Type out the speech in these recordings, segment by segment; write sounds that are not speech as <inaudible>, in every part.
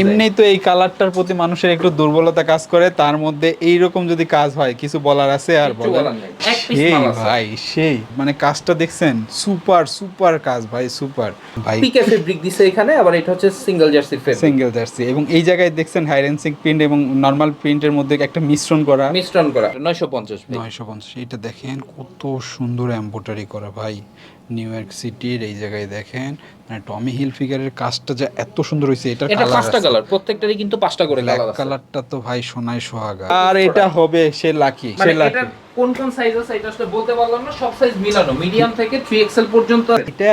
এমনি তো এই কালারটার প্রতি মানুষের একটু দুর্বলতা কাজ করে তার মধ্যে এইরকম যদি কাজ হয় কিছু বলার আছে আর বলার সেই মাল আছে। ভাই সেই। মানে কাজটা দেখছেন সুপার সুপার কাজ ভাই সুপার। ভাই পিকে ফেব্রিক দিছে এখানে আবার এটা হচ্ছে সিঙ্গেল জার্সির ফেব্রিক সিঙ্গেল জার্সি এবং এই জায়গায় দেখছেন হাইরেন্সিং প্রিন্ট এবং নর্মাল প্রিন্টের মধ্যে একটা মিশ্রণ করা। মিশ্রণ করা। 950 ভাই নয়শো পঞ্চাশ। এটা দেখেন কত সুন্দর এম্বোটারি করা ভাই। নিউ ইয়র্ক সিটির এই জায়গায় দেখেন টমি হিল ফিগারের কাজটা যা এত সুন্দর হয়েছে এটা এটা পাঁচটা কালার প্রত্যেকটারই কিন্তু পাঁচটা করে কালার আছে। কালারটা তো ভাই সোনায় সোহাগা। আর এটা হবে সে লাকি সে মানে লাকি কোন কোন সাইজ আছে এটা আসলে বলতে পারলাম না সব সাইজ মিলানো মিডিয়াম থেকে 3XL পর্যন্ত। এটা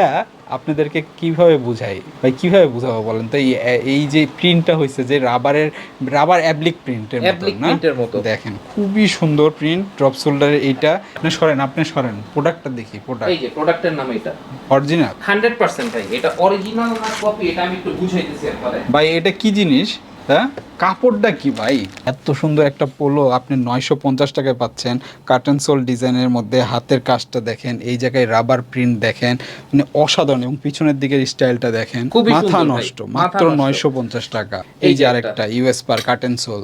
আপনাদেরকে কীভাবে বুঝাই? ভাই কীভাবে বুঝাবো বলেন তো? এই এই যে প্রিন্টটা হয়েছে যে রাবারের রাবার অ্যাবলিক প্রিন্টের মতো Ablic এর মতো। দেখেন খুবই সুন্দর প্রিন্ট ড্রপ শোল্ডারের এইটা। আপনি সরেন আপনি সরেন প্রোডাক্টটা দেখি প্রোডাক্ট এই যে প্রোডাক্টের নাম এটা অরিজিনাল 100% ভাই এটা অরিজিনাল না কপি এটা আমি একটু বুঝাইতেছি আপনাদের। ভাই এটা কি জিনিস? হ্যাঁ? কাপড়টা কি ভাই? এত সুন্দর একটা পোলো আপনি নয়শো পঞ্চাশ টাকায় পাচ্ছেন। কার্টন সোল ডিজাইনের মধ্যে হাতের কাজটা দেখেন এই জায়গায় রাবার প্রিন্ট দেখেন মানে অসাধারণ এবং পিছনের দিকের স্টাইলটা দেখেন। মাথা নষ্ট মাত্র নয়শো পঞ্চাশ টাকা। এই যে আরেকটা ইউএস পার কার্টন সোল।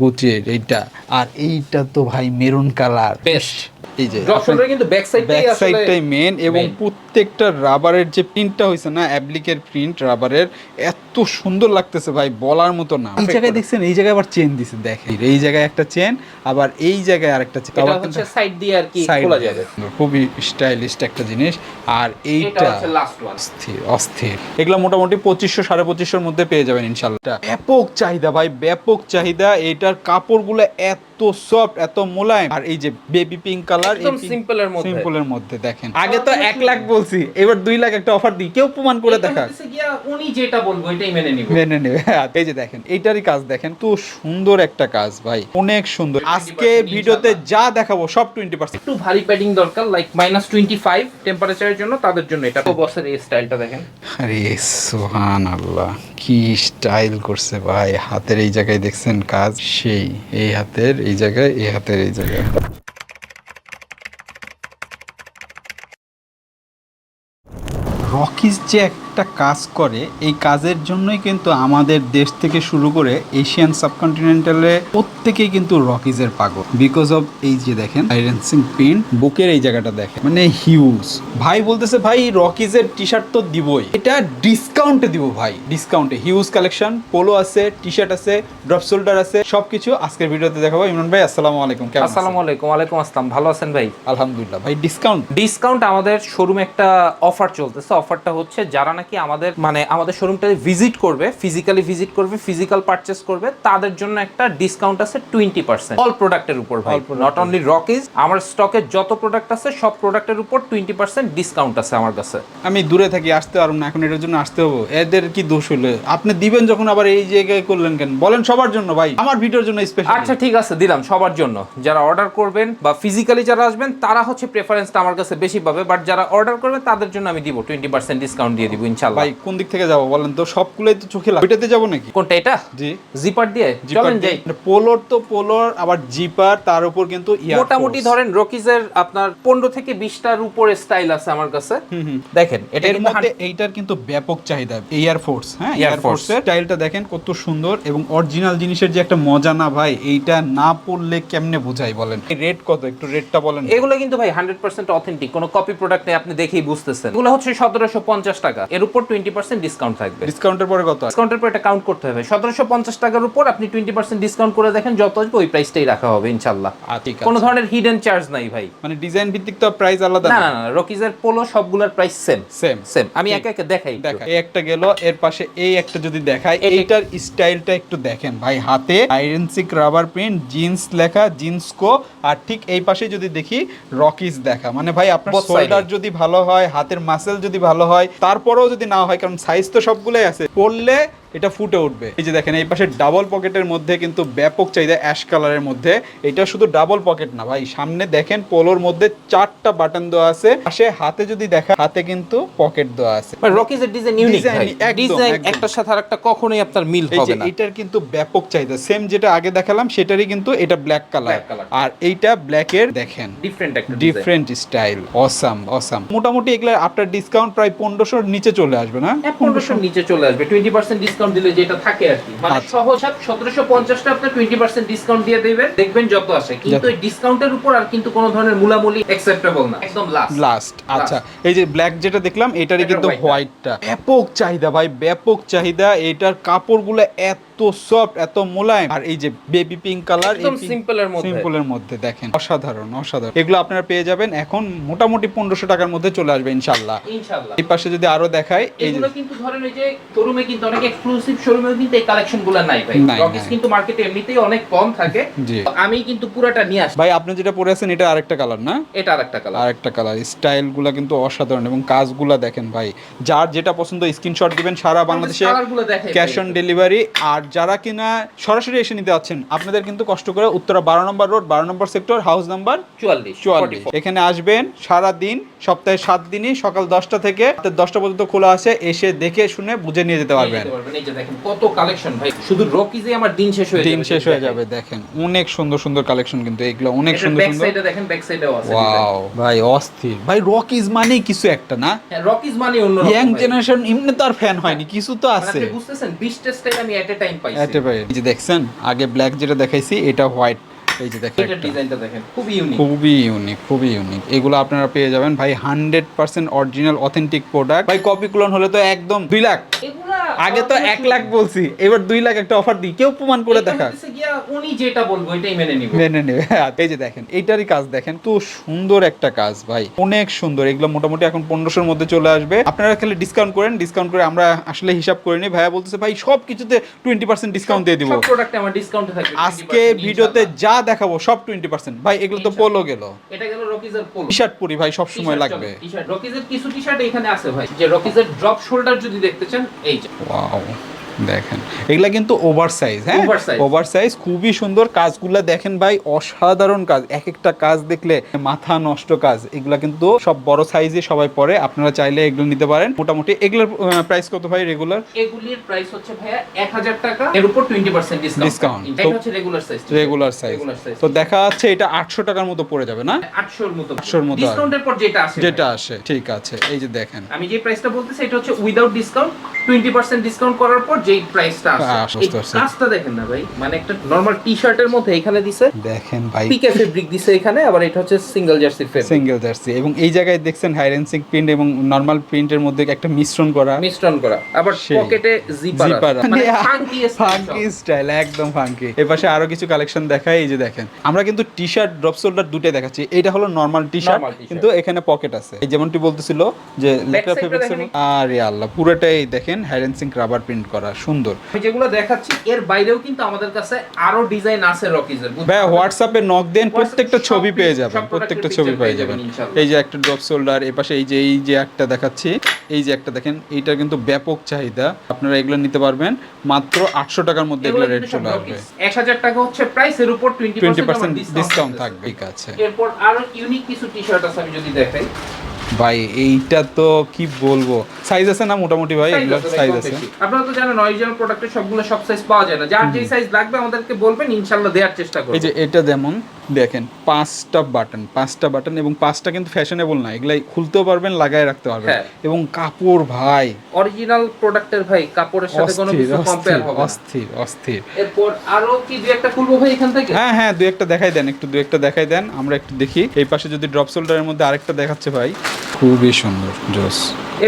গুচির এইটা। আর এইটা তো ভাই মেরুন কালার বেস্ট এই যে কিন্তু ব্যাক সাইডটাই ব্যাক আসলে সাইডটাই মেন এবং প্রত্যেকটা রাবারের যে প্রিন্টটা হয়েছে না অ্যাপ্লিকের প্রিন্ট রাবারের এত সুন্দর লাগতেছে ভাই বলার মতো না। এই জায়গায় দেখছেন এই জায়গায় আবার চেন দিছে দেখেন এই জায়গায় একটা চেন আবার এই জায়গায় আরেকটা চেন এটা হচ্ছে সাইড দিয়ে আর কি খোলা যাবে। খুবই স্টাইলিস্ট একটা জিনিস। আর এইটা হচ্ছে লাস্ট ওয়ান অস্থির অস্থির। এগুলো মোটামুটি পঁচিশশো সাড়ে পঁচিশশোর মধ্যে পেয়ে যাবেন ইনশাল্লাহ। ব্যাপক চাহিদা ভাই ব্যাপক চাহিদা। এটার কাপড়গুলো এত সফট এত মোলায়েম। আর এই যে বেবি পিঙ্ক কালার একদম simple এর মধ্যে। সিম্পলের মধ্যে দেখেন। আগে তো এক লাখ বলছি এবার দুই লাখ একটা অফার দিই। কেউ প্রমাণ করে দেখা উনি যেটা বলব এটাই মেনে নিব। মেনে নেবে। আর এই যে দেখেন এইটারই কাজ দেখেন তো সুন্দর একটা কাজ ভাই অনেক সুন্দর। আজকে ভিডিওতে যা দেখাবো সব টোয়েন্টি পার্সেন্ট একটু ভারী প্যাডিং দরকার লাইক মাইনাস টোয়েন্টি ফাইভ টেম্পারেচারের জন্য তাদের জন্য এটা। তো বসের এই স্টাইলটা দেখেন। আরে সোহান আল্লাহ কি স্টাইল করছে ভাই। হাতের এই জায়গায় দেখছেন কাজ সেই এই হাতের এই জায়গায় এই হাতের এই জায়গায়। রকিজ যে একটা কাজ করে এই কাজের জন্যই কিন্তু আমাদের দেশ থেকে শুরু করে এশিয়ান সাবকন্টিনেন্টালে প্রত্যেকেই কিন্তু রকিজের পাগল। বিকজ অফ এই যে দেখেন আইরেন্সিং প্রিন্ট বুকের এই জায়গাটা দেখেন মানে হিউজ ভাই বলতেছে ভাই রকিজের টি শার্ট তো দিবই। এটা ডিসকাউন্টে দিব ভাই ডিসকাউন্টে হিউজ কালেকশন পোলো আছে টি শার্ট আছে ড্রপ শোল্ডার আছে সবকিছু আজকের ভিডিওতে দেখাবো। ইমরান ভাই আসসালামু আলাইকুম কেমন আসসালামু আলাইকুম ওয়ালাইকুম আসসালাম ভালো আছেন ভাই? আলহামদুলিল্লাহ ভাই ডিসকাউন্ট ডিসকাউন্ট আমাদের শোরুমে একটা অফার চলতেছে। অফারটা হচ্ছে যারা নাকি আমাদের মানে আমাদের শোরুমটা ভিজিট করবে ফিজিক্যালি ভিজিট করবে ফিজিক্যাল পারচেস করবে তাদের জন্য একটা ডিসকাউন্ট আছে টোয়েন্টি পার্সেন্ট অল প্রোডাক্টের উপর ভাই নট অনলি রকিজ আমার স্টকে যত প্রোডাক্ট আছে সব প্রোডাক্টের উপর টোয়েন্টি পার্সেন্ট ডিসকাউন্ট আছে আমার কাছে। আমি দূরে থাকি আসতে পারব না এখন এটার জন্য আসতে হব। এদের কি দোষ হলো? আপনি দিবেন যখন আবার এই জায়গায় করলেন কেন? বলেন সবার জন্য ভাই আমার ভিডিওর জন্য স্পেশাল আচ্ছা ঠিক আছে দিলাম সবার জন্য। যারা অর্ডার করবেন বা ফিজিক্যালি যারা আসবেন তারা হচ্ছে প্রেফারেন্সটা আমার কাছে বেশি পাবে বাট যারা অর্ডার করবেন তাদের জন্য আমি দিব টোয়েন্টি পার্সেন্ট ডিসকাউন্ট দিয়ে দিব ইনশাল্লাহ ভাই কোন দিক থেকে যাব বলেন তো? সবগুলোই তো চোখে লাগে ওইটাতে যাব নাকি? কোনটা এটা? জি। জিপার দিয়ে? চলেন যাই পোলোর তো পোলোর আবার জিপার তার উপর কিন্তু মোটামুটি ধরেন রকিজের আপনার পনেরো থেকে বিশটার উপরে স্টাইল আছে আমার কাছে। দেখেন এটা এর কিন্তু মধ্যে এইটার কিন্তু ব্যাপক চাহিদা এয়ার ফোর্স হ্যাঁ? এয়ার ফোর্সের স্টাইলটা দেখেন কত সুন্দর এবং অরিজিনাল জিনিসের যে একটা মজা না ভাই এইটা না পড়লে কেমনে বোঝাই বলেন? রেট কত? একটু রেটটা বলেন। এগুলো কিন্তু ভাই হান্ড্রেড পার্সেন্ট অথেন্টিক কোনো কপি প্রোডাক্ট নেই আপনি দেখেই বুঝতেছেন। এগুলো হচ্ছে সতেরোশো পঞ্চাশ টাকা। এর উপর টোয়েন্টি পার্সেন্ট ডিসকাউন্ট থাকবে। ডিসকাউন্টের পরে কত? ডিসকাউন্টের পর এটা কাউন্ট করতে হবে। সতেরোশো পঞ্চাশ টাকার উপর আপনি টোয়েন্টি পার্সেন্ট ডিসকাউন্ট করে দেখেন যত আসবে ওই প্রাইসটাই রাখা হবে ইনশাল্লাহ কোনো ধরনের হিডেন চার্জ নাই ভাই। মানে ডিজাইন ভিত্তিক তো প্রাইস আলাদা। না না না রকিজের পোলো সবগুলোর প্রাইস সেম সেম সেম আমি একে একে দেখাই এই একটা গেল এর পাশে এই একটা যদি দেখায় এইটার স্টাইলটা একটু দেখেন ভাই হাতে আইরেনসিক রাবার প্রিন্ট জিন্স লেখা জিন্স কো আর ঠিক এই পাশে যদি দেখি রকিজ দেখা। মানে ভাই আপনার শোল্ডার যদি ভালো হয় হাতের মাসেল যদি ভালো হয় তারপরেও যদি না হয় কারণ সাইজ তো সবগুলোই আছে পরলে এটা ফুটে উঠবে। এই যে দেখেন এই পাশে ডাবল পকেটের মধ্যে কিন্তু ব্যাপক চাহিদা অ্যাশ কালারের মধ্যে। এটা শুধু ডাবল পকেট না ভাই সামনে দেখেন পোলোর মধ্যে চারটা বাটন দেওয়া আছে। পাশে হাতে যদি দেখা হাতে কিন্তু পকেট দেওয়া আছে। মানে রকিজের ডিজাইন ইউনিক ডিজাইন একটার সাথে আরেকটা কখনোই আপনার মিল হবে না। এটার কিন্তু ব্যাপক চাহিদা। সেম যেটা আগে দেখালাম সেটারই কিন্তু এটা ব্ল্যাক কালার আর এইটা ব্ল্যাক এর দেখেন। ডিফারেন্ট একটা ডিফারেন্ট স্টাইল অসাম অসাম মোটামুটি এগুলো আফটার ডিসকাউন্ট প্রায় পনেরোশোর নিচে চলে আসবে না? পনেরোশোর নিচে চলে আসবে। টোয়েন্টি পার্সেন্ট ডিসকাউন্ট ডিসকাউন্ট দিলে যেটা থাকে আর কি। মানে আচ্ছা। সতেরোশো পঞ্চাশটা আপনার টোয়েন্টি পার্সেন্ট ডিসকাউন্ট দিয়ে দেবেন। দেখবেন যত আসে কিন্তু এই ডিসকাউন্টের উপর আর কিন্তু কোনো ধরনের মূলামূলি অ্যাকসেপ্টেবল না। একদম লাস্ট লাস্ট আচ্ছা। এই যে ব্ল্যাক যেটা দেখলাম এটারই এটার কিন্তু। হোয়াইটটা ব্যাপক চাহিদা ভাই ব্যাপক চাহিদা। এটার কাপড়গুলো এত সফট এত মোলায়েম। আর এই যে বেবি পিঙ্ক কালার একদম সিম্পলের মধ্যে। সিম্পলের মধ্যে দেখেন অসাধারণ অসাধারণ। এগুলো আপনারা পেয়ে যাবেন। এখন মোটামুটি পনেরোশো টাকার মধ্যে চলে আসবে ইনশাল্লাহ। ইনশাআল্লাহ এই পাশে যদি আরও দেখায় এই যে কিন্তু ধরেন এই যে শোরুমে কিন্তু অনেক এক্সক্লুসিভ শোরুমেও কিন্তু এই কালেকশনগুলো নাই ভাই রকিস কিন্তু মার্কেটে এমনিতেই অনেক কম থাকে। আমি কিন্তু পুরোটা নিয়ে আসি ভাই আপনি যেটা পরে আছেন এটা আরেকটা কালার না? এটা আরেকটা কালার আরেকটা কালার স্টাইলগুলো কিন্তু অসাধারণ এবং কাজগুলো দেখেন ভাই। যার যেটা পছন্দ স্ক্রিনশট দিবেন সারা বাংলাদেশে। ক্যাশ অন ডেলিভারি আর যারা কিনা সরাসরি এসে নিতে যাচ্ছেন আপনাদের কিন্তু কষ্ট করে উত্তরা বারো নম্বর রোড বারো নম্বর সেক্টর হাউস নাম্বার চুয়াল্লিশ চুয়াল্লিশ। এখানে আসবেন সারা দিন সপ্তাহে সাত দিনই সকাল দশটা থেকে দশটা পর্যন্ত খোলা আছে এসে দেখে শুনে বুঝে নিয়ে যেতে পারবেন। কত কালেকশন ভাই শুধু রকিজে আমার দিন শেষ হয়ে দিন। শেষ হয়ে যাবে দেখেন অনেক সুন্দর সুন্দর কালেকশন কিন্তু এগুলো অনেক সুন্দর ব্যাক সুন্দর। দেখেন ব্যাক সাইডেও আছে ওয়াও ভাই অস্থির। ভাই রকিজ মানেই কিছু একটা না? রকিজ মানে অন্য ইয়াং জেনারেশন এমনি তো আর ফ্যান হয়নি কিছু তো আছে। আপনি বুঝতেছেন 20 টা স্টাইল আমি এট এ টাইম পাইছি। দেখছেন আগে ব্ল্যাক যেটা দেখাইছি এটা হোয়াইট এই যে দেখেন একটা। ডিজাইনটা দেখেন খুবই ইউনিক খুবই ইউনিক খুবই ইউনিক এগুলো আপনারা পেয়ে যাবেন। ভাই hundred percent original authentic product ভাই কপি ক্লোন হলে তো একদম দুই লাখ। আগে তো এক লাখ বলছি এবার দুই লাখ একটা অফার দিই। কেউ প্রমাণ করে দেখা উনি যেটা বলব এটাই মেনে নিব। মেনে নেবে। এই যে দেখেন এইটারই কাজ দেখেন। তো সুন্দর একটা কাজ ভাই। অনেক সুন্দর। এগুলো মোটামুটি এখন পনেরোশোর মধ্যে চলে আসবে। আপনারা খালি ডিসকাউন্ট করেন ডিসকাউন্ট করে আমরা আসলে হিসাব করে নিই। ভাইয়া বলতেছে ভাই সব কিছুতে টোয়েন্টি পার্সেন্ট ডিসকাউন্ট দিয়ে দিব। সব প্রোডাক্টে আমার ডিসকাউন্টে থাকবে আজকে ভিডিওতে। যা দেখাবো সব টোয়েন্টি পার্সেন্ট ভাই এগুলো তো পোলো গেল। এটা গেল রকিজের পোলো টি শার্ট পরি ভাই সব সময় লাগবে। রকিজের কিছু টি-শার্ট এখানে আছে ভাই যে রকিজের ড্রপ শোল্ডার যদি দেখতে চান এই যে। ওয়াও দেখেন। এগুলা কিন্তু ওভার সাইজ হ্যাঁ। ওভার সাইজ খুবই সুন্দর। কাজগুলা দেখেন ভাই অসাধারণ কাজ। এক একটা কাজ দেখলে মাথা নষ্ট কাজ। এগুলা কিন্তু সব বড় সাইজে সবাই পরে। আপনারা চাইলে এগুলো নিতে পারেন। মোটামুটি এগুলোর প্রাইস কত ভাই রেগুলার এগুলির প্রাইস হচ্ছে ভাইয়া 1000 টাকা। এর উপর 20% ডিসকাউন্ট Discount। এটা হচ্ছে রেগুলার সাইজ রেগুলার সাইজ তো দেখা যাচ্ছে এটা আটশো টাকার মতো পড়ে যাবে না? 800 এর মতো 800 এর মতো ডিসকাউন্টের পর যেটা আসে যেটা আসে ঠিক আছে। এই যে দেখেন। আমি যে প্রাইসটা বলতেছি এটা হচ্ছে উইদাউট ডিসকাউন্ট 20% ডিসকাউন্ট করার পর যেই প্রাইসটা আসে। হ্যাঁ, এই কাজটা দেখেন না ভাই মানে একটা নরমাল টি-শার্টের মধ্যে এখানে দিছে দেখেন ভাই। পিকে ফেব্রিক দিছে এখানে আবার এটা হচ্ছে সিঙ্গেল জার্সির ফেব্রিক সিঙ্গেল জার্সি এবং এই জায়গায় দেখছেন হাইরেন্সিক প্রিন্ট এবং নর্মাল প্রিন্টের মধ্যে একটা মিশ্রণ করা। মিশ্রণ করা। আবার পকেটে জিপার মানে ফাঙ্কি ফাঙ্কি স্টাইল একদম ফাঙ্কি এর পাশে আরও কিছু কালেকশন দেখাই এই যে দেখেন। আমরা কিন্তু টি শার্ট ড্রপ শোল্ডার দুটোই দেখাচ্ছি। এটা হলো নর্মাল টি শার্ট কিন্তু এখানে পকেট আছে। এই যেমনটি বলতেছিল যে লেটার টা ফেব্রিক্স আরে আল্লাহ পুরোটাই দেখেন হাইরেন্সিং রাবার প্রিন্ট করা। সুন্দর। আমি যেগুলো দেখাচ্ছি এর বাইরেও কিন্তু আমাদের কাছে আরও ডিজাইন আছে রকিজের ভাই হোয়াটসঅ্যাপে নক দেন প্রত্যেকটা ছবি পেয়ে যাবেন প্রত্যেকটা ছবি পেয়ে যাবেন। এই যে একটা ড্রপ শোল্ডার এ পাশে এই যে এই যে একটা দেখাচ্ছি এই যে একটা দেখেন এইটার কিন্তু ব্যাপক চাহিদা। আপনারা এগুলো নিতে পারবেন মাত্র আটশো টাকার মধ্যে এগুলো রেট চলে আসবে এক হাজার টাকা হচ্ছে প্রাইস এর উপর twenty twenty percent percent discount থাকবে। ঠিক আছে। এরপর আরও ইউনিক কিছু টি শার্ট আছে আমি যদি দেখাই। ভাই এইটা তো কি বলব? সাইজ আছে না মোটামুটি ভাই? এগুলো সাইজ আছে আপনারা তো জানেন অরিজিনাল প্রোডাক্টের সবগুলো সব সাইজ পাওয়া যায় না। যার যে সাইজ লাগবে আমাদেরকে বলবেন ইনশাআল্লাহ দেওয়ার চেষ্টা করব। এই যে এটা যেমন দেখেন পাঁচটা বাটন পাঁচটা বাটন এবং পাঁচটা কিন্তু ফ্যাশনেবল না এগুলাই খুলতেও পারবেন লাগায় রাখতে পারবেন। হ্যাঁ। এবং কাপড় ভাই। অরিজিনাল প্রোডাক্টের ভাই কাপড়ের সাথে কোনো কিছু কম্পেয়ার হবে অস্থির অস্থির। এরপর আরও কি দুই একটা খুলবো ভাই এখান থেকে? হ্যাঁ হ্যাঁ দুই একটা দেখাই দেন একটু দুই একটা দেখাই দেন আমরা একটু দেখি। এই পাশে যদি ড্রপ শোল্ডারের মধ্যে আরেকটা দেখাচ্ছে ভাই। খুবই সুন্দর জোস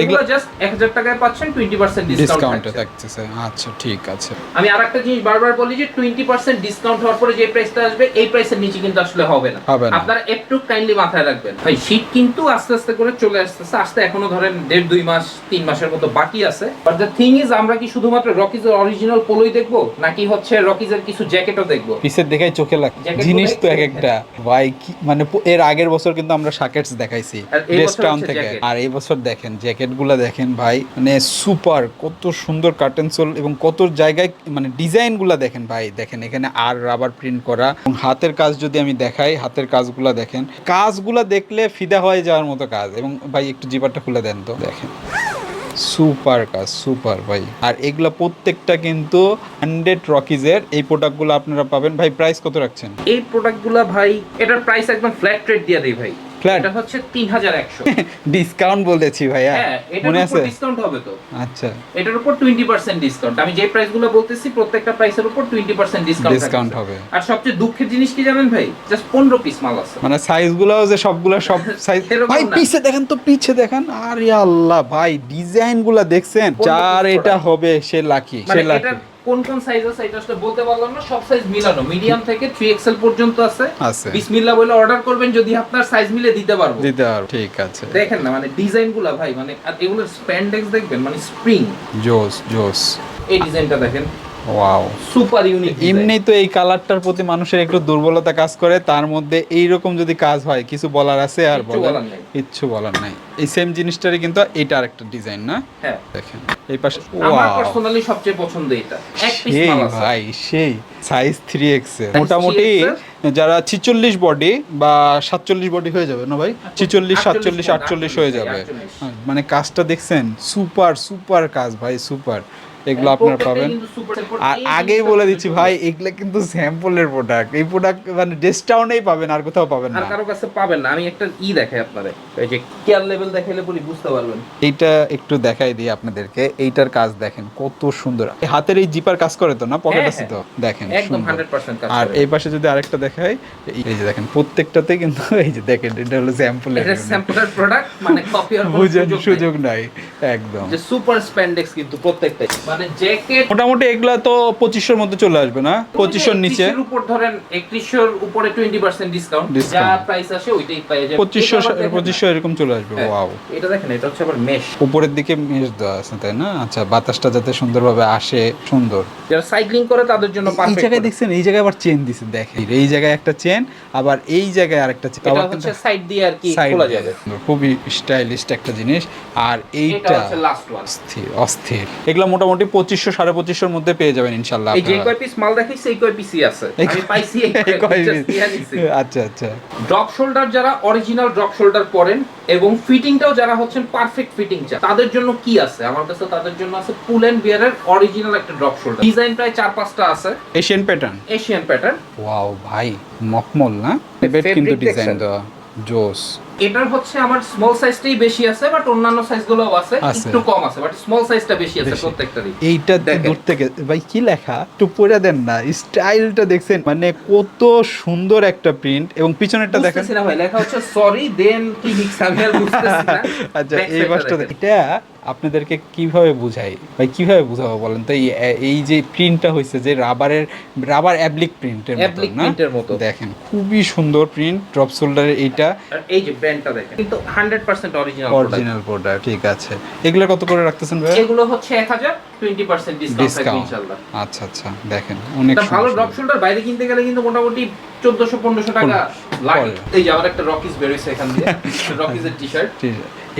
এগুলো জাস্ট 1000 টাকায় পাচ্ছেন 20% ডিসকাউন্ট ডিসকাউন্টে থাকতেছে। আচ্ছা ঠিক আছে। আমি আরেকটা জিনিস বারবার বলি যে 20% ডিসকাউন্ট হওয়ার পরে যে প্রাইসটা আসবে এই প্রাইসের নিচে কিন্তু আসলে হবে না। আপনারা একটু কাইন্ডলি মাথায় রাখবেন। ভাই শীত কিন্তু আস্তে আস্তে করে চলে আসতেছে। আসতে এখনও ধরেন দেড় দুই মাস তিন মাসের মতো বাকি আছে। বাট দ্য থিং ইজ আমরা কি শুধুমাত্র রকিজের অরিজিনাল পোলোই দেখব নাকি হচ্ছে রকিজের কিছু জ্যাকেটও দেখব? পিসের দেখাই চোখে লাগে জিনিস তো এক একটা। ভাই মানে এর আগের বছর কিন্তু আমরা শাকেটস দেখাইছি। ড্রেস টাউন থেকে। আর এই বছর দেখেন জ্যাকেটগুলা দেখেন ভাই মানে সুপার কত সুন্দর কার্টেন সোল এবং কত জায়গায় মানে ডিজাইনগুলা দেখেন ভাই। দেখেন এখানে আর রাবার প্রিন্ট করা। এবং হাতের কাজ যদি আমি দেখাই হাতের কাজগুলা দেখেন। কাজগুলা দেখলে ফিদা হয়ে যাওয়ার মতো কাজ। এবং ভাই একটু জিপারটা খুলে দেন তো দেখেন। সুপার কাজ সুপার ভাই। আর এগুলা প্রত্যেকটা কিন্তু হান্ড্রেড রকিজের এই প্রোডাক্টগুলো আপনারা পাবেন। ভাই প্রাইস কত রাখছেন? এই প্রোডাক্টগুলো ভাই এটার প্রাইস একদম ফ্ল্যাট রেট দিয়ে দেই ভাই। ফ্ল্যাট এটা হচ্ছে তিন হাজার একশো। <laughs> ডিসকাউন্ট বলেছি ভাইয়া। হ্যাঁ মনে আছে? ডিসকাউন্ট হবে তো। আচ্ছা। এটার উপর টোয়েন্টি পার্সেন্ট ডিসকাউন্ট আমি যে প্রাইসগুলো বলতেছি প্রত্যেকটা প্রাইসের উপর টোয়েন্টি পার্সেন্ট ডিসকাউন্ট Discount হবে। আর সবচেয়ে দুঃখের জিনিস কি জানেন ভাই? জাস্ট পনেরো পিস মাল আছে। মানে সাইজ গুলাও যে সবগুলা সব <laughs> সাইজ ভাই পিছে দেখেন তো পিছে দেখেন। আরে আল্লাহ ভাই ডিজাইনগুলা দেখছেন যার এটা হবে সে লাকি মানে সে লাকি এটার কোন কোন সাইজ আছে এটা আসলে বলতে পারলাম না সব সাইজ মিলানো। মিডিয়াম থেকে থ্রি এক্সেল পর্যন্ত আছে। আছে। বিসমিল্লাহ বলে অর্ডার করবেন যদি আপনার সাইজ মিলে দিতে পারব। দিতে পারব ঠিক আছে। দেখেন না মানে ডিজাইনগুলা ভাই মানে আর এগুলোর স্প্যান্ডেক্স দেখবেন মানে স্প্রিং জোস জোস এই ডিজাইনটা দেখেন। ওয়াও সুপার ইউনিক এমনি তো এই কালারটার প্রতি মানুষের একটু দুর্বলতা কাজ করে তার মধ্যে এই রকম যদি কাজ হয় কিছু বলার আছে আর বলার বলার নেই। কিচ্ছু বলার নাই। এই সেম জিনিসটারই কিন্তু এটা আরেকটা ডিজাইন না? হ্যাঁ। দেখেন এই পাশে আমার পার্সোনালি সবচেয়ে পছন্দ এটা। এক পিস মাল আছে। ভাই সেই সাইজ মোটামুটি যারা ছিচল্লিশ বডি বা সাতচল্লিশ বডি হয়ে যাবে না ভাই? ছিচল্লিশ 48 সাতচল্লিশ আটচল্লিশ হয়ে যাবে। 48 হ্যাঁ, মানে কাজটা দেখছেন সুপার সুপার কাজ ভাই সুপার এগুলো আপনারা পাবেন। আর আগেই বলে দিচ্ছি ভাই এগুলো কিন্তু স্যাম্পলের প্রোডাক্ট এই প্রোডাক্ট মানে ডিসকাউন্টেই পাবেন আর কোথাও পাবেন আর না। কারও কাছে পাবেন না। আমি একটা ই দেখাই আপনারে এই যে কেয়ার লেভেল দেখাইলে পরে বুঝতে পারবেন। এইটা একটু দেখাই দিই আপনাদেরকে। এইটার কাজ দেখেন কত সুন্দর। এই হাতের এই জিপার কাজ করে তো না? পকেট হ্যাঁ, আছে তো? দেখেন একদম 100% কাজ আর এই পাশে যদি আরেকটা দেখাই এই- যে দেখেন প্রত্যেকটাতে কিন্তু <laughs> এই যে দেখেন এটা হলো স্যাম্পল এটা স্যাম্পলের প্রোডাক্ট মানে কপি আর <laughs> সুযোগ নাই। একদম। যে সুপার স্প্যান্ডেক্স কিন্তু প্রত্যেকটাই। মানে জ্যাকেট মোটামুটি এগুলা তো পঁচিশশোর মধ্যে চলে আসবে না? পঁচিশশোর নিচে। উপর ধরেন 3100 উপরে 20% ডিসকাউন্ট যা প্রাইস আসে ওইটাই পাই যায় পঁচিশশো এটা আবার দেখেন- পঁচিশশো এরকম চলে আসবে। ওয়াও এটা দেখেন এটা হচ্ছে আবার মেশ উপরের দিকে মেশ দেওয়া আছে তাই না? আচ্ছা বাতাসটা যাতে সুন্দরভাবে আসে সুন্দর। যারা সাইক্লিং করে তাদের জন্য এই জায়গায় দেখছেন এই জায়গায় আবার চেন দিছে দেখেন। এই জায়গায় একটা চেন আবার এই জায়গায় আরেকটা চেন এটা হচ্ছে সাইড দিয়ে আর কি সাইড খোলা যাবে। খুবই স্টাইলিশ একটা জিনিস। আর এইটা হচ্ছে লাস্ট ওয়ান অস্থির অস্থির। এগুলো মোটামুটি পঁচিশশো সাড়ে পঁচিশশোর মধ্যে পেয়ে যাবেন ইনশাল্লাহ এই যে কয় পিস মাল দেখাইছি এই কয় পিসই আছে। আমি পাইছি এই কয় নিছি। আচ্ছা আচ্ছা। ড্রপ শোল্ডার যারা অরিজিনাল ড্রপ শোল্ডার পরেন এবং ফিটিংটাও যারা হচ্ছেন পারফেক্ট ফিটিং চায় তাদের জন্য কি আছে? আমার কাছে তাদের জন্য আছে পুল এন্ড বিয়ারের অরিজিনাল একটা ড্রপ শোল্ডার ডিজাইন প্রায় চার পাঁচটা আছে। Asian pattern Asian pattern wow ভাই মকমল না? কিন্তু ডিজাইন দেওয়া। জোস এটার হচ্ছে আমার স্মল সাইজটাই বেশি আছে বাট অন্যান্য সাইজগুলোও আছে। একটু কম আছে বাট স্মল সাইজটা বেশি আছে প্রত্যেকটারই। এইটা দূর থেকে ভাই কি লেখা? একটু পড়ে দেন না স্টাইলটা দেখছেন মানে কত সুন্দর একটা প্রিন্ট এবং পিছনেরটা দেখেন। না ভাই লেখা হচ্ছে সরি দেন কি লিখছ আমি আর বুঝতেছি না। <laughs> আচ্ছা এই side টা পাশটা দেখেন। এটা আপনাদেরকে কীভাবে বুঝাই? ভাই কীভাবে বুঝাবো বলেন তো? এই যে প্রিন্টটা হয়েছে যে রাবারের রাবার অ্যাবলিক প্রিন্টের মতো না? মতো। দেখেন খুবই সুন্দর প্রিন্ট ড্রপ শোল্ডারের এইটা। এই যে ব্র্যান্ডটা দেখেন। কিন্তু 100% অরিজিনাল অরিজিনাল প্রোডাক্ট ঠিক আছে। এগুলো কত করে রাখতেছেন ভাই এগুলো হচ্ছে 1000 20% ডিসকাউন্ট থাকবে ইনশাআল্লাহ। আচ্ছা আচ্ছা দেখেন অনেক ভালো। ড্রপ শোল্ডার বাইরে কিনতে গেলে কিন্তু মোটামুটি 1400 1500 টাকা লাগে। এই যে আমার একটা রকিস বের হইছে এখান দিয়ে। রকিসের টি-শার্ট আছে।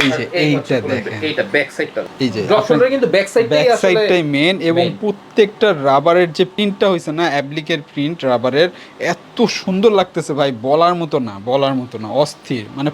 এই যে এইটা দেখেন। এইটা ব্যাক সাইডটা এই যে ড্রপ কিন্তু ব্যাক সাইডটাই ব্যাক সাইডটাই মেন এবং প্রত্যেকটা রাবারের যে প্রিন্টটা না অ্যাপ্লিকের প্রিন্ট রাবারের এত সুন্দর লাগতেছে ভাই বলার মতো না বলার মতো না অস্থির। মানে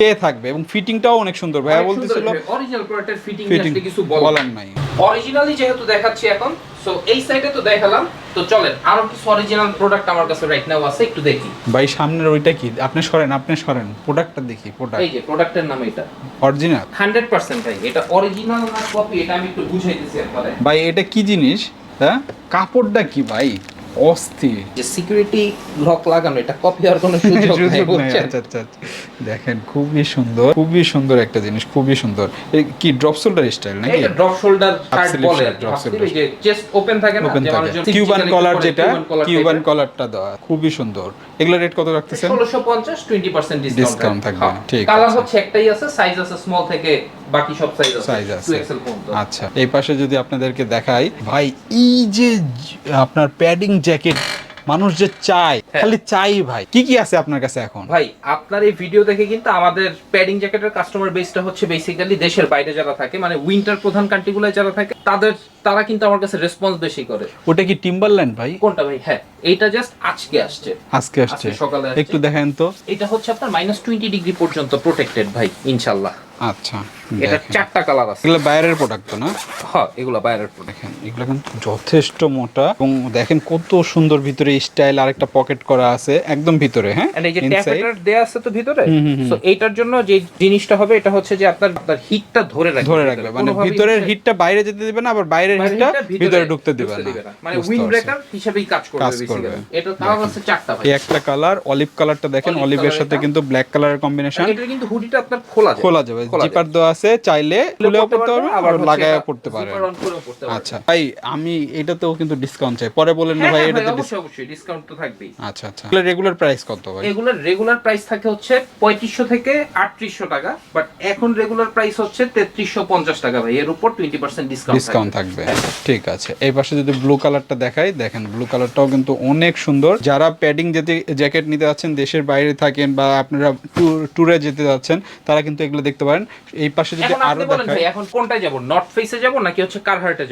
পেয়ে থাকবে এবং ফিটিংটাও অনেক সুন্দর। ভাইয়া বলতেছিল অরিজিনাল প্রোডাক্টের ফিটিং ফিটিং কিছু বলার নাই। অরিজিনালি যেহেতু দেখাচ্ছি এখন সো এই সাইডে তো দেখালাম। তো চলেন আরও কিছু অরিজিনাল প্রোডাক্ট আমার কাছে রাইট নাও আছে একটু দেখি। ভাই সামনের ওইটা কি? আপনি সরেন আপনি সরেন। প্রোডাক্টটা দেখি প্রোডাক্ট এই যে প্রোডাক্টের নাম এটা। অরিজিনাল হান্ড্রেড পার্সেন্ট ভাই এটা অরিজিনাল না কপি এটা আমি একটু বুঝাইতেছি আপনাদের। ভাই এটা কি জিনিস? হ্যাঁ? কাপড়টা কি ভাই? অস্থির। যে সিকিউরিটি লক লাগানো এটা কপি হওয়ার কোনো সুযোগ <laughs> নেই বুঝছেন? আচ্ছা আচ্ছা আচ্ছা। দেখেন খুবই সুন্দর খুবই সুন্দর একটা জিনিস খুবই সুন্দর। এই কি ড্রপ শোল্ডার স্টাইল নাকি? এটা ড্রপ শোল্ডার শার্ট বলে drop drop যে চেস্ট ওপেন থাকে না যে থাকে। কিউবান কলার যেটা কিউবান কলারটা দেওয়া খুবই সুন্দর। এগুলো রেট কত রাখতেছেন? 1650 20% ডিসকাউন্ট থাকবে, থাকবে ঠিক কালার হচ্ছে একটাই আছে সাইজ আছে স্মল থেকে বাকি সব সাইজ আছে। সাইজ আছে। 2XL পর্যন্ত। আচ্ছা এই পাশে যদি আপনাদেরকে দেখাই ভাই এই যে আপনার প্যাডিং জ্যাকেট মানুষ যে চায় হ্যাঁ। খালি চাই ভাই। কি কি আছে আপনার কাছে এখন? ভাই আপনার এই ভিডিও দেখে কিন্তু আমাদের প্যাডিং জ্যাকেটের কাস্টমার বেসটা হচ্ছে বেসিক্যালি দেশের বাইরে যারা থাকে মানে উইন্টার প্রধান কান্ট্রিগুলোয় যারা থাকে তাদের তারা কিন্তু আমার কাছে রেসপন্স বেশি করে। ওটা কি টিম্বারল্যান্ড ভাই? কোনটা ভাই? হ্যাঁ এইটা জাস্ট আজকে আসছে। আজকে আসছে। সকালে। একটু দেখেন তো। এটা হচ্ছে আপনার মাইনাস টোয়েন্টি ডিগ্রি পর্যন্ত প্রোটেক্টেড ভাই ইনশাল্লাহ আচ্ছা। এটা চারটা কালার আছে। এগুলো বাইরের প্রোডাক্ট না? হ্যাঁ এগুলো বাইরের প্রোডাক্ট এগুলো কিন্তু যথেষ্ট মোটা এবং দেখেন কত সুন্দর ভিতরে স্টাইল আর একটা পকেট করা আছে একদম ভিতরে হ্যাঁ? এই যে ট্যাপেটার দেয়া আছে তো ভিতরে? তো এইটার জন্য যে জিনিসটা হবে এটা হচ্ছে যে আপনার আপনার হিটটা ধরে রাখবে ধরে রাখবে মানে ভিতরের হিটটা বাইরে যেতে দিবে না আবার বাইরের হিটটা ভিতরে ঢুকতে দিবে না। মানে উইন্ড ব্রেকার হিসেবেই কাজ করবে বেসিক্যালি এটা কালার আছে চারটা ভাই। একটা কালার অলিভ কালারটা দেখেন অলিভের সাথে কিন্তু ব্ল্যাক কালারের কম্বিনেশন এটা কিন্তু হুডিটা আপনার খোলা যায় খোলা যাবে। জিপার দেওয়া আছে চাইলে খুলেও পড়তে পারবে আবার হচ্ছে লাগায় পড়তে পারবে। আচ্ছা ভাই আমি এটাতেও কিন্তু ডিসকাউন্ট চাই। পরে বলেন না হ্যাঁ, ভাই হ্যাঁ, এটাতে অবশ্যই অবশ্যই ডিসকাউন্ট তো থাকবেই। আচ্ছা আচ্ছা। রেগুলার প্রাইস কত ভাই? এগুলোর রেগুলার প্রাইস থাকে হচ্ছে পঁয়ত্রিশশো থেকে আটত্রিশশো টাকা বাট এখন রেগুলার প্রাইস হচ্ছে তেত্রিশশো পঞ্চাশ টাকা ভাই। এর উপর টোয়েন্টি পার্সেন্ট ডিসকাউন্ট ডিসকাউন্ট থাকবে। ঠিক আছে। এই পাশে যদি ব্লু কালারটা দেখাই দেখেন ব্লু কালারটাও কিন্তু অনেক সুন্দর। যারা প্যাডিং যেতে জ্যাকেট নিতে যাচ্ছেন দেশের বাইরে থাকেন বা আপনারা ট্যুরে যেতে যাচ্ছেন তারা কিন্তু এগুলো দেখতে পারেন। এই পাশে যদি আরও দেখাই। এখন কোনটায় যাব? নর্থ ফেসে যাব নাকি হচ্ছে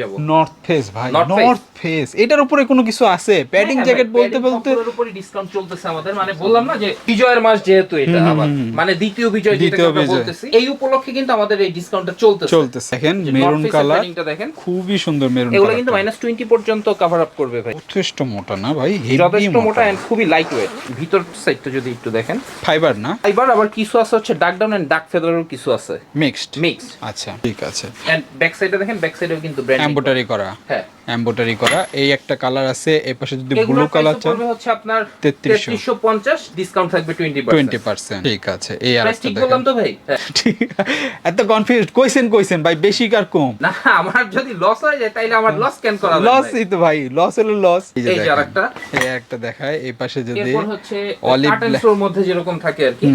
যাব? নর্থ ফেস ভাই নর্থ ফেস এটার উপরে কোনো কিছু আছে? প্যাডিং জ্যাকেট বলতে বলতে উপরে ডিসকাউন্ট চলতেছে আমাদের। মানে বললাম না যে বিজয়ের মাস যেহেতু এটা আবার। মানে দ্বিতীয় বিজয় যেটা আমরা বলতেছি এই উপলক্ষে কিন্তু আমাদের এই ডিসকাউন্টটা চলতেছে। চলতেছে। দেখেন মেরুন এর কালার দেখেন। খুবই সুন্দর মেরুন এগুলো কিন্তু মাইনাস টোয়েন্টি পর্যন্ত কভার আপ করবে ভাই। যথেষ্ট মোটা না ভাই যথেষ্ট মোটা। এন্ড খুবই লাইট ওয়েট ভিতর সাইডটা যদি একটু দেখেন। ফাইবার না? এবার আবার কিছু আছে হচ্ছে ডার্ক ডাউন এন্ড ডার্ক ফেদারেরও কিছু আছে। মিক্সড। মিক্স আচ্ছা। ঠিক আছে। এন্ড ব্যাক সাইডে দেখেন ব্যাক সাইডেও কিন্তু ব্র্যান্ড এমব্রয়ডারি করা। হ্যাঁ। এমব্রয়ডারি করা। এই একটা কালার আছে এই পাশে যদি ব্লু কালার পড়বে হচ্ছে আপনার 3350 ডিসকাউন্ট থাকবে 20% টোয়েন্টি পার্সেন্ট ঠিক আছে এই আর ঠিক বললাম তো ভাই? হ্যাঁ। ঠিক <laughs> এত কনফিউজ কইছেন কইছেন ভাই বেশি কার কম? না আমার যদি লস হয়ে যায় তাইলে আমার লস কেন করা লসই তো ভাই লস হলো লস এই যে। আরেকটা। এই একটা দেখায় এই পাশে যদি এরপর হচ্ছে কার্টেন মধ্যে যেরকম থাকে আর কি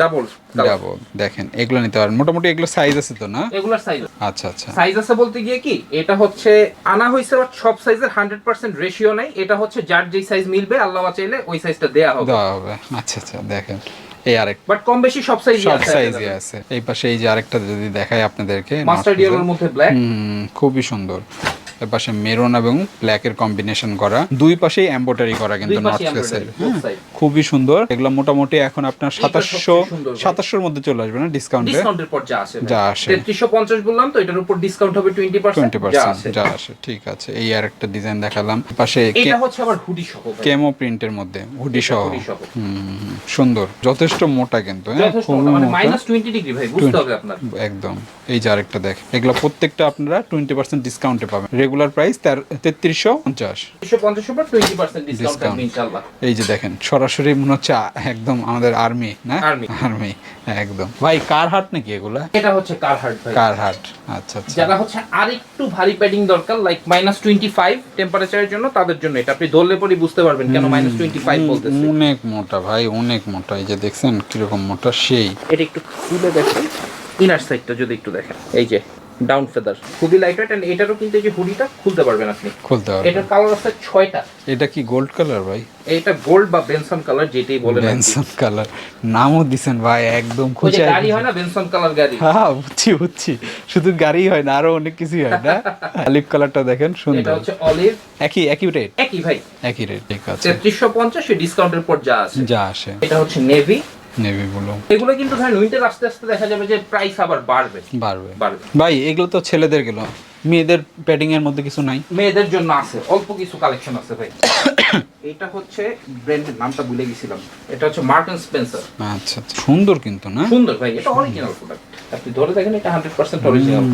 ডাবল যাব দেখেন এগুলো নিতে পারেন। মোটামুটি এগুলো সাইজ আছে তো না? এগুলার সাইজ আচ্ছা আচ্ছা। সাইজ আছে বলতে গিয়ে কি এটা হচ্ছে আনা হয়েছে বাট সব সাইজের হান্ড্রেড পার্সেন্ট রেশিও নাই। এটা হচ্ছে যার যেই সাইজ মিলবে আল্লাহ চাইলে ওই সাইজটা দেয়া হবে। দেওয়া হবে। আচ্ছা আচ্ছা দেখেন। এই আরেক বাট কম বেশি সব সাইজ সব সাইজই আছে। এই পাশে এই যে আরেকটা যদি দেখাই আপনাদেরকে মাস্টার ডিয়ারের ডিওর মধ্যে ব্ল্যাক খুবই সুন্দর। এর পাশে মেরুন এবং ব্ল্যাক এর কম্বিনেশন করা। দুই পাশেই এমব্রয়ডারি করা কিন্তু নর্থ ফেসের। খুবই সুন্দর। এগুলো মোটামুটি এখন আপনার সাতাশশো সাতাশশোর মধ্যে চলে আসবে না? ডিসকাউন্টে ডিসকাউন্টের পর যা আসে যা আসে। পঞ্চাশ বললাম তো এটার উপর ডিসকাউন্ট হবে টোয়েন্টি পার্সেন্ট টোয়েন্টি যা পার্সেন্ট আসে ঠিক আছে এই আর একটা ডিজাইন দেখালাম পাশে এটা হচ্ছে আবার হুডি সহ। কেমো প্রিন্টের মধ্যে হুডি সহ। সুন্দর। যথেষ্ট মোটা কিন্তু হ্যাঁ। মাইনাস টোয়েন্টি ডিগ্রি ভাই বুঝতে হবে আপনার। একদম। এই যে আরেকটা দেখ এগুলো প্রত্যেকটা আপনারা টোয়েন্টি পার্সেন্ট ডিসকাউন্টে পাবেন। রেগুলার প্রাইস তেত্রিশশো পঞ্চাশ। এই যে দেখেন সরাসরি মনে হচ্ছে একদম আমাদের আর্মি না? আর্মি একদম। ভাই কার হাট নাকি এগুলা? এটা হচ্ছে কারহার্ট ভাই। কার হাট আচ্ছা আচ্ছা। যারা হচ্ছে আরেকটু ভারী প্যাডিং দরকার লাইক মাইনাস টোয়েন্টি ফাইভ টেম্পারেচারের জন্য তাদের জন্য এটা। আপনি ধরলে পরে বুঝতে পারবেন কেন মাইনাস টোয়েন্টি ফাইভ বলতেছে। অনেক মোটা ভাই অনেক মোটা। এই যে দেখছেন কীরকম মোটা সেই। এটা একটু খুলে দেখেন। ইনার সাইডটা যদি একটু দেখেন। এই যে ডাউন ফেদার খুবই লাইট ওয়েট এন্ড এটারও কিন্তু এই যে হুডিটা খুলতে পারবেন আপনি। খুলতে হবে এটার কালার আছে ছয়টা। এটা কি গোল্ড কালার ভাই? এটা গোল্ড বা বেনসন কালার যেটাই বলেন বেনসন কালার নামও দিছেন ভাই একদম খুঁজে গাড়ি হয় না বেনসন কালার গাড়ি? হ্যাঁ বুঝছি বুঝছি। শুধু গাড়ি হয় না আরও অনেক কিছুই হয় না? <laughs> লিপ কালারটা দেখেন সুন্দর। এটা হচ্ছে অলিভ একই একই রেট একই ভাই। একই রেট ঠিক আছে। তেত্রিশশো পঞ্চাশ ডিসকাউন্টের পর যা আছে যা আসে। এটা হচ্ছে নেভি নেভি ব্লু। এগুলো কিন্তু ধরেন উইন্টার আস্তে আস্তে দেখা যাবে যে প্রাইস আবার বাড়বে। বাড়বে। বাড়বে। ভাই এগুলো তো ছেলেদের গেল। মেয়েদের প্যাডিং এর মধ্যে কিছু নাই। মেয়েদের জন্য আছে অল্প কিছু কালেকশন আছে ভাই। এটা হচ্ছে ব্র্যান্ডের নামটা ভুলে গেছিলাম। এটা হচ্ছে মার্ক স্পেন্সার আচ্ছা আচ্ছা। সুন্দর কিন্তু না? সুন্দর ভাই এটা অরিজিনাল প্রোডাক্ট আপনি ধরে দেখেন এটা হান্ড্রেড পার্সেন্ট অরিজিনাল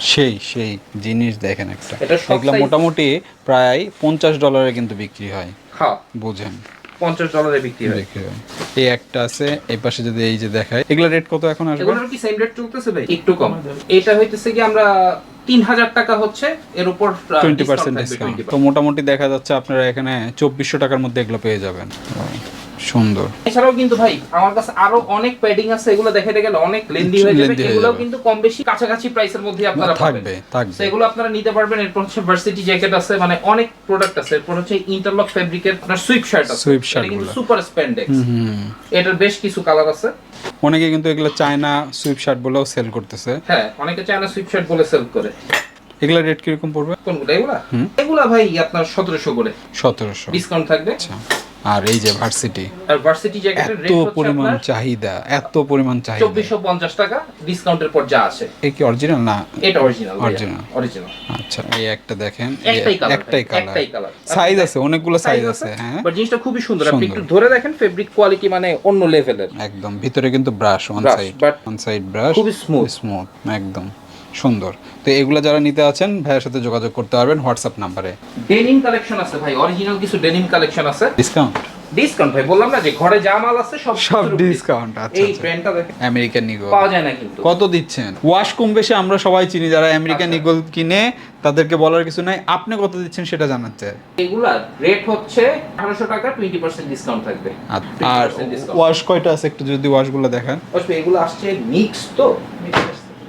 সেই সেই জিনিস দেখেন একটা। এটা মোটামুটি প্রায় পঞ্চাশ ডলারে কিন্তু বিক্রি হয়। হ্যাঁ। বুঝেন। পঞ্চাশ ডলারে বিক্রি হয়। এই একটা আছে এই পাশে যদি এই যে দেখায় এগুলো রেট কত এখন আসবে? এগুলোর কি সেম রেট চলতেছে ভাই? একটু কম। এটা হইতেছে কি আমরা তিন হাজার টাকা হচ্ছে এর উপর টোয়েন্টি পার্সেন্ট ডিসকাউন্ট তো মোটামুটি দেখা যাচ্ছে আপনারা এখানে চব্বিশশো টাকার মধ্যে এগুলো পেয়ে যাবেন। সুন্দর। এছাড়াও কিন্তু ভাই আমার কাছে আরও অনেক প্যাডিং আছে এগুলো দেখাতে গেলে অনেক লেন্দি হয়ে যাবে। যাবে। কিন্তু কম বেশি কাছাকাছি প্রাইসের মধ্যে আপনারা থাকবে থাকবে। সেগুলো আপনারা নিতে পারবেন। এরপর হচ্ছে ভার্সিটি জ্যাকেট আছে মানে অনেক প্রোডাক্ট আছে। এরপর হচ্ছে ইন্টারলক ফেব্রিকের আপনার সুইপ শার্ট আছে। Shirt এটা কিন্তু সুপার স্প্যান্ডেক্স এটার বেশ কিছু কালার আছে। অনেকে কিন্তু এগুলো চায়না সুইপ শার্ট বলেও সেল করতেছে। হ্যাঁ অনেকে চায়না সুইপ শার্ট বলে সেল করে। এগুলা রেট কীরকম পড়বে? কোনগুলো? এগুলা? এগুলা ভাই আপনার সতেরোশো করে। সতেরোশো। ডিসকাউন্ট থাকবে। আচ্ছা। আর এই যে ভার্সিটি আর ভার্সিটি জ্যাকেটের এত রেট পরিমাণ চাহিদা এত পরিমাণ চাহিদা। চব্বিশশো পঞ্চাশ টাকা ডিসকাউন্টের পর যা আছে। কি অরিজিনাল না? এটা অরিজিনাল। অরিজিনাল আচ্ছা এই একটা দেখেন একটাই কালার একটাই কালার একটাই কালার সাইজ আছে অনেকগুলো সাইজ আছে হ্যাঁ। বাট জিনিসটা খুবই সুন্দর। আপনি। একটু ধরে দেখেন ফেব্রিক কোয়ালিটি মানে অন্য লেভেলের একদম ভিতরে কিন্তু brush one side one side brush খুবই স্মুথ স্মুথ একদম। সুন্দর। তো এগুলো যারা নিতে আছেন ভাইয়ের সাথে যোগাযোগ করতে পারবেন হোয়াটসঅ্যাপ নাম্বারে। ডেনিম কালেকশন আছে ভাই অরিজিনাল কিছু ডেনিম কালেকশন আছে। ডিসকাউন্ট ডিসকাউন্ট ভাই বললাম না যে ঘরে যা মাল আছে সব সব ডিসকাউন্ট আচ্ছা এই আচ্ছা। ব্র্যান্ডটা দেখেন। আমেরিকান নিগো পাওয়া যায় না কিন্তু। কত দিচ্ছেন? ওয়াশ কম বেশি আমরা সবাই চিনি যারা আমেরিকান আচ্ছা। ইগল কিনে তাদেরকে বলার কিছু নাই। আপনি কত দিচ্ছেন সেটা জানাচ্ছে এগুলার রেট হচ্ছে আঠারোশো টাকা টোয়েন্টি পার্সেন্ট ডিসকাউন্ট থাকবে। আর 20%। ওয়াশ কয়টা আছে একটু যদি ওয়াশগুলো দেখান। বুঝবে এগুলো আসছে মিক্স তো।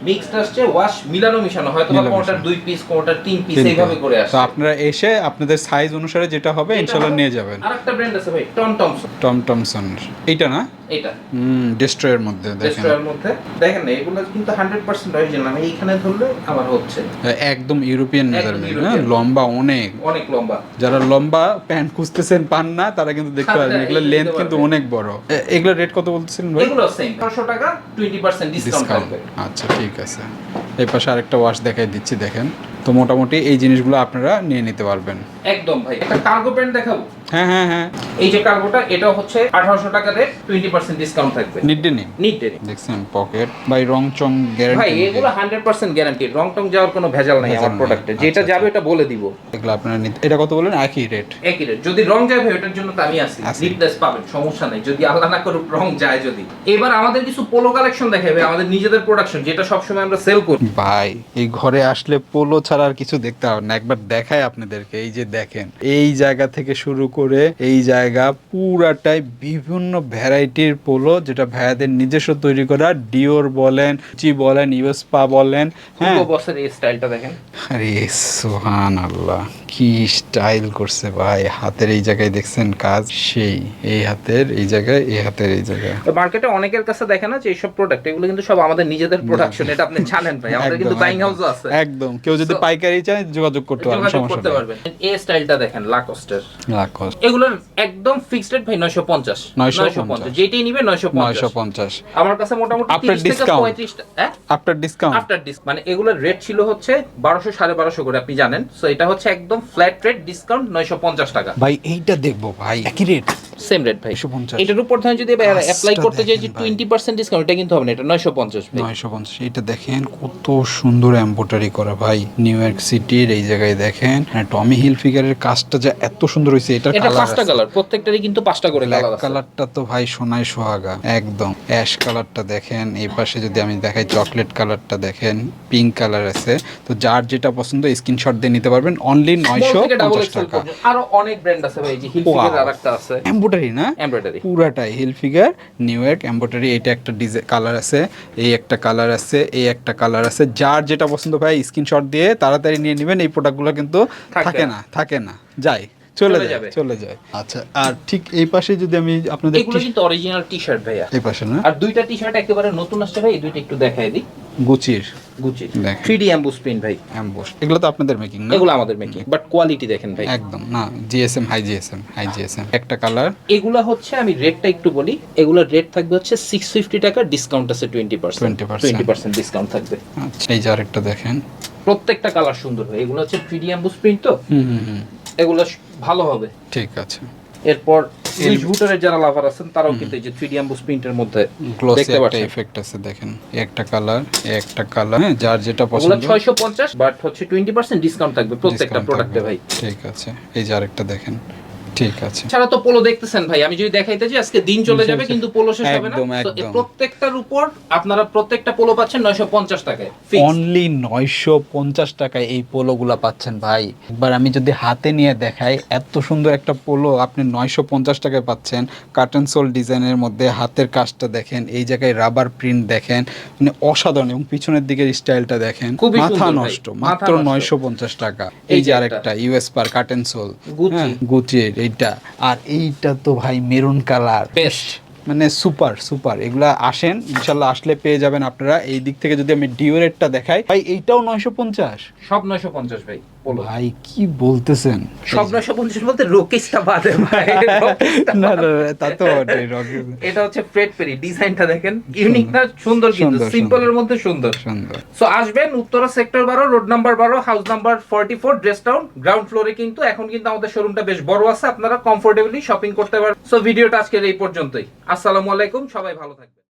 মিক্সড আসছে ওয়াশ মিলানো মিশানো। হয়তো বা মিলানো কোনটার দুই পিস কোনটার তিন পিস। এইভাবে করে তো আপনারা এসে আপনাদের সাইজ অনুসারে যেটা হবে ইনশাল্লাহ নিয়ে যাবেন। আরেকটা ব্র্যান্ড আছে ভাই টম টমসন টম টমসন এইটা না? এটা। হুম ডিস্ট্রয়ের মধ্যে দেখেন। মধ্যে। দেখেন না এগুলো কিন্তু হান্ড্রেড পার্সেন্ট অরিজিনাল আমি এইখানে ধরলে আমার হচ্ছে। একদম ইউরোপিয়ান মেজারমেন্ট হ্যাঁ লম্বা অনেক। অনেক লম্বা। যারা লম্বা প্যান্ট খুঁজতেছেন পান না তারা কিন্তু দেখতে পারবেন হ্যাঁ, এগুলো লেন্থ কিন্তু অনেক বড়। রেট কত বলতেছেন ভাই? এগুলো সেম ছশো টাকা টোয়েন্টি পার্সেন্ট ডিসকাউন্ট ডিসকাউন্ট থাকবে। আচ্ছা ঠিক আছে। এই পাশে আরেকটা ওয়াশ দেখাই দিচ্ছি দেখেন। তো মোটামুটি এই জিনিসগুলো আপনারা নিয়ে নিতে পারবেন। একদম ভাই একটা কার্গো প্যান্ট দেখাবো। হ্যাঁ হ্যাঁ হ্যাঁ। এই যে কার্গোটা এটাও হচ্ছে আঠারোশো টাকা রেট টোয়েন্টি পার্সেন্ট ডিসকাউন্ট থাকবে। নিডে দেখছেন পকেট বাই রং চং ভাই এগুলো হান্ড্রেড পার্সেন্ট গ্যারান্টি রং টং যাওয়ার কোনো ভেজাল নাই আমার প্রোডাক্টে আচ্ছা, যেটা আচ্ছা। যাবে এটা বলে দিব। এগুলো আপনারা নিতে এটা কত বলেন? একই রেট একই রেট যদি রং যায় ভাই ওটার জন্য তো আমি। রিপ্লেস পাবেন সমস্যা নাই। যদি আল্লাহ না করুক রং যায় যদি। এবার আমাদের কিছু পোলো কালেকশন দেখাবে আমাদের নিজেদের প্রোডাকশন যেটা সবসময় আমরা সেল করি। ভাই এই ঘরে আসলে পোলো ছাড়া আর কিছু দেখতে হবে না। একবার দেখায় আপনাদেরকে এই যে দেখেন এই জায়গা থেকে শুরু করে এই জায়গা পুরাটাই বিভিন্ন ভ্যারাইটির পোলো যেটা ভাইয়াদের নিজস্ব তৈরি করা। ডিওর বলেন চি বলেন ইউএসপা বলেন হ্যাঁ। বসের এই স্টাইলটা দেখেন। আরে সোহান আল্লাহ কি স্টাইল করছে ভাই। হাতের এই জায়গায় দেখছেন কাজ? সেই এই হাতের এই জায়গায় এই হাতের এই জায়গায়। মার্কেটে অনেকের কাছে দেখে না যে এইসব প্রোডাক্ট এগুলো কিন্তু সব আমাদের নিজেদের প্রোডাকশন এটা আপনি জানেন ভাই। আমাদের কিন্তু বাইং। হাউসও আছে। একদম কেউ যদি পাইকারি চায় যোগাযোগ করতে পারবেন সমস্যা করতে পারবেন। এই স্টাইলটা দেখেন লাকস্টের এগুলোর একদম ফিক্সড রেট ভাই 950 950 যেটাই নিবে 950 নয়শো পঞ্চাশ। আমার কাছে মোটামুটি 30 থেকে 35 হ্যাঁ? আফটার ডিসকাউন্ট আফটার ডিস মানে এগুলোর রেট ছিল হচ্ছে 1200 1250 করে আপনি জানেন। সো এটা হচ্ছে একদম ফ্ল্যাট রেট ডিসকাউন্ট 950 টাকা। ভাই এইটা দেখব ভাই। একই রেট সেম রেট ভাই। 950 এটার উপর থেকে যদি অ্যাপ্লাই করতে যাই যে দেখেন 20% ডিসকাউন্ট এটা কিন্তু হবে না এটা 950 ভাই। নয়শো পঞ্চাশ এটা দেখেন কত সুন্দর এম্বোটারি করা ভাই। নিউ ইয়র্ক সিটির এই জায়গায় দেখেন। টমি হিল ফিগারের কাজটা যা এত সুন্দর হয়েছে এটার এটা পাঁচটা কালার প্রত্যেকটারই কিন্তু পাঁচটা করে কালার আছে। কালারটা তো ভাই সোনায় সোহাগা একদম। অ্যাশ কালারটা দেখেন এই পাশে যদি আমি দেখাই চকলেট কালারটা দেখেন পিঙ্ক কালার আছে। তো যার যেটা পছন্দ স্ক্রিনশট দিয়ে নিতে পারবেন অনলি নয়শো থেকে ডাবল পঞ্চাশ এক্সেল টাকা। আরও অনেক ব্র্যান্ড আছে ভাই যে হিল ফিগার আরেকটা আছে। এম্বোটারি না? এমব্রয়ডারি পুরাটাই হিল ফিগার নিউ ইয়র্ক এটা একটা ডিজাইন কালার আছে এই একটা কালার আছে এই একটা কালার আছে। যার যেটা পছন্দ ভাই স্ক্রিনশট দিয়ে তাড়াতাড়ি নিয়ে নেবেন এই প্রোডাক্টগুলো কিন্তু থাকে না। না থাকে না। যাই। চলে যাবে। চলে যায়। আচ্ছা আর ঠিক এই পাশে যদি আমি আপনাদের এগুলো কিন্তু অরিজিনাল টি শার্ট ভাইয়া। এই পাশে না? আর দুইটা টি শার্ট একেবারে নতুন আসছে ভাই এই দুইটা একটু দেখাই দিই। গুচির। গুচি দেখেন। 3D অ্যাম্বুস প্রিন্ট ভাই। অ্যাম্বোস এগুলো তো আপনাদের মেকিং না? এগুলো আমাদের মেকিং বাট কোয়ালিটি দেখেন ভাই। একদম না GSM high GSM high GSM একটা কালার এগুলা হচ্ছে আমি রেটটা একটু বলি এগুলোর রেট থাকবে হচ্ছে সিক্স ফিফটি টাকা ডিসকাউন্ট আছে twenty percent 20% twenty percent discount থাকবে। আচ্ছা এই যে আরেকটা দেখেন। প্রত্যেকটা কালার সুন্দর হয় এগুলো হচ্ছে থ্রি ডি অ্যাম্বুস প্রিন্ট তো? হুম হুম হুম। এগুলো ভালো হবে। ঠিক আছে। এরপর সুইচ বুটারের যারা লাভার আছেন তারাও কিন্তু এই যে থ্রি ডি অ্যাম্বুস প্রিন্টের মধ্যে গ্লসি একটা এফেক্ট আছে দেখেন। একটা কালার একটা কালার হ্যাঁ যার যেটা পছন্দ। ছয়শো পঞ্চাশ বাট হচ্ছে টোয়েন্টি পার্সেন্ট ডিসকাউন্ট থাকবে প্রত্যেকটা প্রোডাক্টে ভাই। ঠিক আছে এই যে আরেকটা দেখেন। ঠিক আছে। ছাড়া তো পোলো দেখতেছেন ভাই আমি যদি দেখাইতে যাই আজকে দিন চলে যাবে কিন্তু পোলো শেষ হবে না। প্রত্যেকটার উপর আপনারা প্রত্যেকটা পোলো পাচ্ছেন নয়শো পঞ্চাশ টাকায় অনলি নয়শো পঞ্চাশ টাকায় এই পোলোগুলা পাচ্ছেন ভাই। একবার আমি যদি হাতে নিয়ে দেখাই এত সুন্দর একটা পোলো আপনি নয়শো পঞ্চাশ টাকায় পাচ্ছেন। কার্টন সোল ডিজাইনের মধ্যে হাতের কাজটা দেখেন এই জায়গায় রাবার প্রিন্ট দেখেন মানে অসাধারণ এবং পিছনের দিকের স্টাইলটা দেখেন। মাথা নষ্ট মাত্র নষ্ট। নয়শো পঞ্চাশ টাকা। এই যে আরেকটা ইউএস পার কার্টেন সোল Gucci। গুচির এইটা। আর এইটা তো ভাই মেরুন কালার। বেস্ট মানে সুপার সুপার। এগুলা আসেন ইনশাল্লাহ আসলে পেয়ে যাবেন আপনারা। এই দিক থেকে যদি আমি ডিওরেটটা দেখাই ভাই এইটাও নয়শো পঞ্চাশ। সব নয়শো পঞ্চাশ ভাই। ভাই কি বলতেছেন? পঞ্চাশ বলতে বাদে ভাই <laughs> না না তা তো এটা হচ্ছে ফ্রেড পেরি ডিজাইনটা দেখেন। ইউনিক না সুন্দর কিন্তু সিম্পলের মধ্যে সুন্দর। সুন্দর। সো আসবেন উত্তরা সেক্টর বারো রোড নাম্বার বারো house number forty four Dress Town ground ফ্লোরে কিন্তু এখন কিন্তু আমাদের শোরুমটা বেশ বড় আছে আপনারা কমফোর্টেবলি শপিং করতে পারবেন। সো ভিডিওটা আজকের এই পর্যন্তই। আসসালামু আলাইকুম সবাই ভালো থাকবেন।